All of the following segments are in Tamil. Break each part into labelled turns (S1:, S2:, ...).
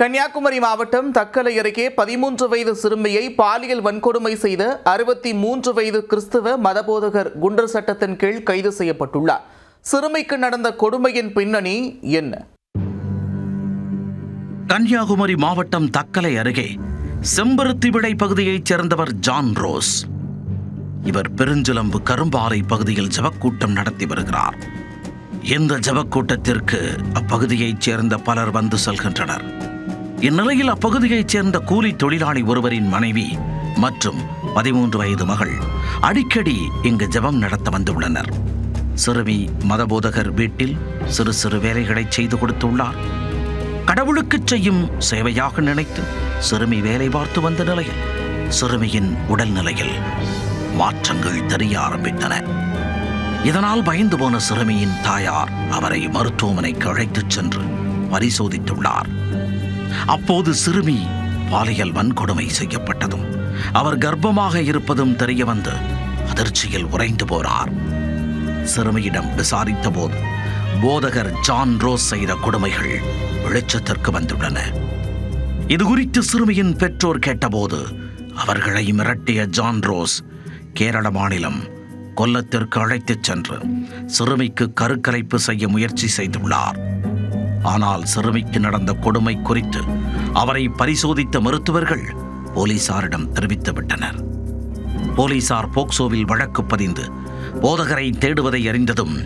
S1: கன்னியாகுமரி மாவட்டம் தக்கலை அருகே பதிமூன்று வயது சிறுமியை பாலியல் வன்கொடுமை செய்த அறுபத்தி மூன்று வயது கிறிஸ்துவ மதபோதகர் குண்டர் சட்டத்தின் கீழ் கைது செய்யப்பட்டுள்ளார். சிறுமிக்கு நடந்த கொடுமையின் பின்னணி என்ன?
S2: கன்னியாகுமரி மாவட்டம் தக்கலை அருகே செம்பருத்தி விடை பகுதியைச் சேர்ந்தவர் ஜான் ரோஸ். இவர் பெருஞ்சிலம்பு கரும்பாறை பகுதியில் ஜபக்கூட்டம் நடத்தி வருகிறார். இந்த ஜபக்கூட்டத்திற்கு அப்பகுதியைச் சேர்ந்த பலர் வந்து செல்கின்றனர். இந்நிலையில் அப்பகுதியைச் சேர்ந்த கூலி தொழிலாளி ஒருவரின் மனைவி மற்றும் பதிமூன்று வயது மகள் அடிக்கடி இங்கு ஜெபம் நடத்த வந்துள்ளனர். சிறுமி மதபோதகர் வீட்டில் சிறு சிறு வேலைகளை செய்து கொடுத்துள்ளார். கடவுளுக்கு செய்யும் சேவையாக நினைத்து சிறுமி வேலை பார்த்து வந்த நிலையில் சிறுமியின் உடல்நிலையில் மாற்றங்கள் தெரிய ஆரம்பித்தன. இதனால் பயந்து போன சிறுமியின் தாயார் அவரை மருத்துவமனைக்கு அழைத்துச் சென்று பரிசோதித்துள்ளார். அப்போது சிறுமி பாலியல் வன்கொடுமை செய்யப்பட்டதும் அவர் கர்ப்பமாக இருப்பதும் தெரிய வந்து அதிர்ச்சியில் உறைந்து போனார் சிறுமியிடம் விசாரித்த போது போதகர் ஜான் ரோஸ் செய்த கொடுமைகள் வெளிச்சத்திற்கு வந்துள்ளன. இது குறித்து சிறுமியின் பெற்றோர் கேட்டபோது அவர்களை மிரட்டிய ஜான் ரோஸ் கேரள மாநிலம் கொல்லத்திற்கு அழைத்துச் சென்று சிறுமிக்கு கருக்கலைப்பு செய்ய முயற்சி செய்துள்ளார். ஆனால் சிறுமிக்கு நடந்த கொடுமை குறித்து அவரை பரிசோதித்த மருத்துவர்கள் போலீசாரிடம் தெரிவித்து விட்டனர். போலீசார் போக்சோவில் வழக்கு பதிந்து போதகரை தேடுவதை அறிந்ததும்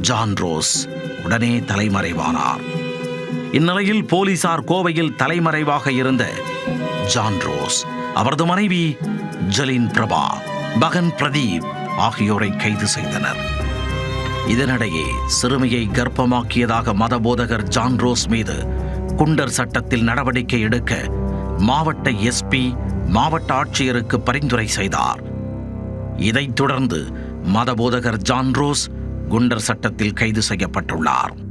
S2: ஜான் ரோஸ் உடனே தலைமறைவானார். இந்நிலையில் போலீசார் கோவையில் தலைமறைவாக இருந்த ஜான் ரோஸ் அவரது மனைவி ஜலின் பிரபா மகன் பிரதீப் ஆகியோரை கைது செய்தனர். இதனிடையே சிறுமியை கர்ப்பமாக்கியதாக மதபோதகர் ஜான் ரோஸ் மீது குண்டர் சட்டத்தில் நடவடிக்கை எடுக்க மாவட்ட எஸ்பி மாவட்ட ஆட்சியருக்கு பரிந்துரை செய்தார். இதைத் தொடர்ந்து மதபோதகர் ஜான் ரோஸ் குண்டர் சட்டத்தில் கைது செய்யப்பட்டுள்ளார்.